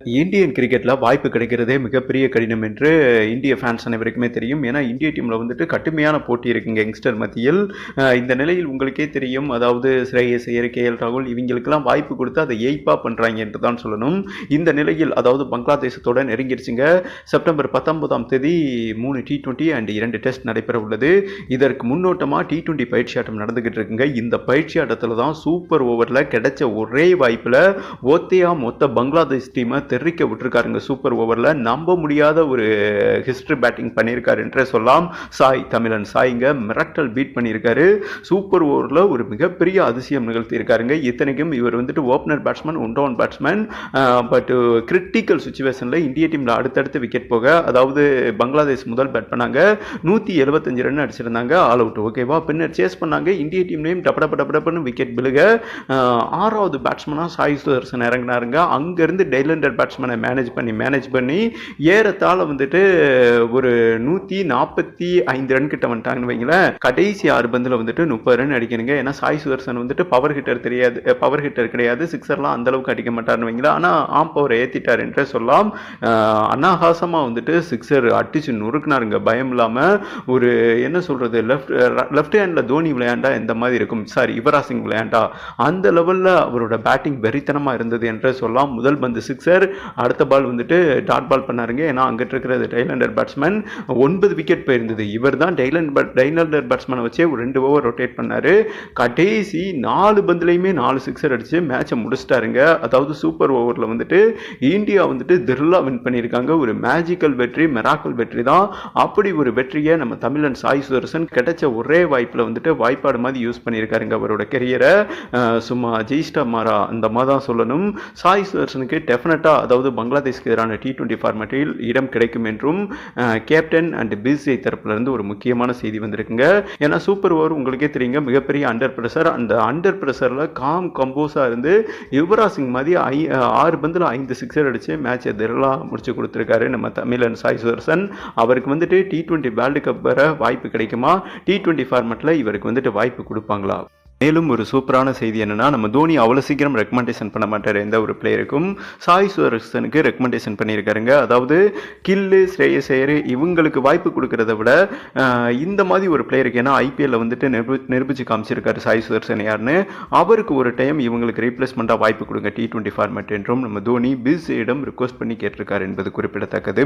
Indian கிரிக்கெட்டில் வாய்ப்பு கிடைக்கிறதே மிகப்பெரிய கடினம் என்று இந்திய ஃபேன்ஸ் அனைவருக்குமே தெரியும். ஏன்னா இந்திய டீமில் வந்துட்டு கடுமையான போட்டி இருக்குங்க யங்ஸ்டர் மத்தியில். இந்த நிலையில் உங்களுக்கே தெரியும். அதாவது ஸ்ரேயஸ் ஐயர் கே எல் ராகுல் இவங்களுக்கெல்லாம் வாய்ப்பு கொடுத்து அதை எய்ப்பாக பண்ணுறாங்க என்று தான் சொல்லணும். இந்த நிலையில் அதாவது பங்களாதேசத்தோட நெருங்கிடுச்சுங்க செப்டம்பர் பத்தொன்பதாம் தேதி மூணு டி டுவெண்ட்டி அண்ட் இரண்டு டெஸ்ட் நடைபெற உள்ளது. இதற்கு முன்னோட்டமாக டி டுவெண்ட்டி பயிற்சி ஆட்டம் நடந்துகிட்டு இருக்குங்க. இந்த பயிற்சி ஆட்டத்தில் தான் சூப்பர் ஓவரில் கிடைச்ச ஒரே வாய்ப்பில் ஓத்தையா மொத்த பங்களாதேஷ் டீமை தெறிக்க விட்டுருக்காருங்க சூப்பர் ஓவரில் நம்ப முடியாத ஒரு ஹிஸ்ட்ரி பேட்டிங் பண்ணியிருக்காரு என்றே சொல்லலாம். சாய் தமிழன் சாய்ங்க மிரட்டல் பீட் பண்ணியிருக்காரு சூப்பர் ஓவரில் ஒரு மிகப்பெரிய அதிசயம் நிகழ்த்தியிருக்காருங்க. இத்தனைக்கும் இவர் வந்துட்டு opener batsman one down batsman but critical சுச்சுவேஷனில் இந்திய டீமில் அடுத்தடுத்து விக்கெட் போக அதாவது பங்களாதேஷ் முதல் பேட் பண்ணாங்க. நூற்றி எழுபத்தஞ்சு ரன் அடிச்சிருந்தாங்க ஆல் அவுட் ஓகேவா பின்னர் சேஸ் பண்ணாங்க. இந்திய டீம்லேயும் டப்பட டப்பட விக்கெட் விழுக ஆறாவது பேட்ஸ்மனாக சாய் சுதர்சன் இறங்கினாருங்க. அங்கேருந்து டெய்லண்டர் பேட்ஸ்மேனை மேனேஜ் பண்ணி மேனேஜ் பண்ணி ஏறத்தாழ வந்துட்டு ஒரு நூற்றி நாற்பத்தி ஐந்து ரன் கிட்ட வந்துட்டாங்கன்னு வைங்களேன். கடைசி ஆறு பந்தில் வந்துட்டு முப்பது ரன் அடிக்கணுங்க. ஏன்னா சாய் சுதர்சன் வந்துட்டு பவர் ஹிட்டர் தெரியாது பவர் ஹிட்டர் கிடையாது. சிக்ஸர்லாம் அந்த அளவுக்கு அடிக்க மாட்டார்னு வைங்களா ஆனால் ஆம் பவர் ஏற்றிட்டார் என்றே சொல்லலாம். அனாகாசமாக வந்துட்டு சிக்ஸர் அடிச்சு நொறுக்குனாருங்க. பயம் இல்லாமல் ஒரு என்ன சொல்கிறது லெஃப்ட் லெஃப்ட் ஹேண்டில் தோனி விளையாண்டா எந்த மாதிரி இருக்கும்? சாரி யுவராஜ் சிங் விளையாண்டா? அந்த லெவலில் அவரோட பேட்டிங் வெறித்தனமாக இருந்தது என்றே சொல்லலாம். முதல் பந்து சிக்ஸர் அடுத்த பால் வந்துட்டு டாட் பால் பண்ணாருங்க. ஏன்னா அங்கிட்டு இருக்கிறது டைலண்டர் பேட்ஸ்மேன் ஒன்பது விக்கெட் போயிருந்தது. இவர் தான் டைலண்ட் டைலண்டர் பேட்ஸ்மேனை வச்சே ஒரு ரெண்டு ஓவர் ரொட்டேட் பண்ணார். கடைசி நாலு பந்துலையுமே நாலு சிக்ஸர் அடித்து மேட்சை முடிச்சிட்டாருங்க. அதாவது சூப்பர் ஓவரில் வந்துட்டு இந்தியா வந்துட்டு திர்லா வின் பண்ணியிருக்காங்க. ஒரு மேஜிக்கல் வெற்றி மெராக்கல் வெற்றி தான். அப்படி ஒரு வெற்றியை நம்ம தமிழன் சாய் சுதர்சன் கிடைச்ச ஒரே வாய்ப்பில் வந்துட்டு வாய்ப்பாடு மாதிரி யூஸ் பண்ணியிருக்காருங்க அவரோட கெரியரை சும்மா ஜெயிஸ்டா மாறா அந்த மாதிரி தான் சொல்லணும். சாய் சுதர்சனுக்கு டெஃபினட்டாக அதாவது பங்களாதேஷ்க்கு எதிரான டி டுவெண்ட்டி ஃபார்மேட்டில் இடம் கிடைக்கும் என்றும் கேப்டன் அண்ட் பிசிஐ தரப்புலேருந்து ஒரு முக்கியமான செய்தி வந்திருக்குங்க. ஏன்னா சூப்பர் ஓவர் உங்களுக்கே தெரியுங்க. மிகப்பெரிய அண்டர் ப்ரெஷர் அந்த அண்டர் ப்ரெஷரில் காம் கம்போஸாக இருந்து யுவராஜ் சிங் மாதிரி ஐ ஆறு பந்தில் ஐந்து சிக்ஸர் அடித்து மேட்சை திரளாக முடிச்சு கொடுத்துருக்காரு நம்ம தமிழன் சாய் சுதர்சன். அவருக்கு வந்துட்டு டி டுவெண்ட்டி வேர்ல்டு கப் வர வாய்ப்பு கிடைக்குமா? டி டுவெண்ட்டி ஃபார்மேட்டில் இவருக்கு வந்துட்டு வாய்ப்பு கொடுப்பாங்களா? மேலும் ஒரு சூப்பரான செய்தி என்னென்னா நம்ம தோனி அவ்வளோ சீக்கிரம் ரெக்கமெண்டேஷன் பண்ண மாட்டார் எந்த ஒரு பிளேயருக்கும் சாய் சுதர்சனுக்கு ரெக்கமெண்டேஷன் பண்ணியிருக்காருங்க. அதாவது கில்லு ஸ்ரேயஸ் ஐயர் இவங்களுக்கு வாய்ப்பு கொடுக்கறத விட இந்த மாதிரி ஒரு பிளேயருக்கு ஏன்னா ஐபிஎல்ல வந்துட்டு நிரூபி நிரூபிச்சு காமிச்சிருக்காரு சாய் சுதர்சன் யாருன்னு. அவருக்கு ஒரு டைம் இவங்களுக்கு ரீப்ளேஸ்மெண்ட்டாக வாய்ப்பு கொடுங்க டி டுவெண்ட்டி ஃபார்மேட் என்றும். நம்ம தோனி பிஸியிடம் ரிக்வஸ்ட் பண்ணி கேட்டிருக்காரு என்பது குறிப்பிடத்தக்கது.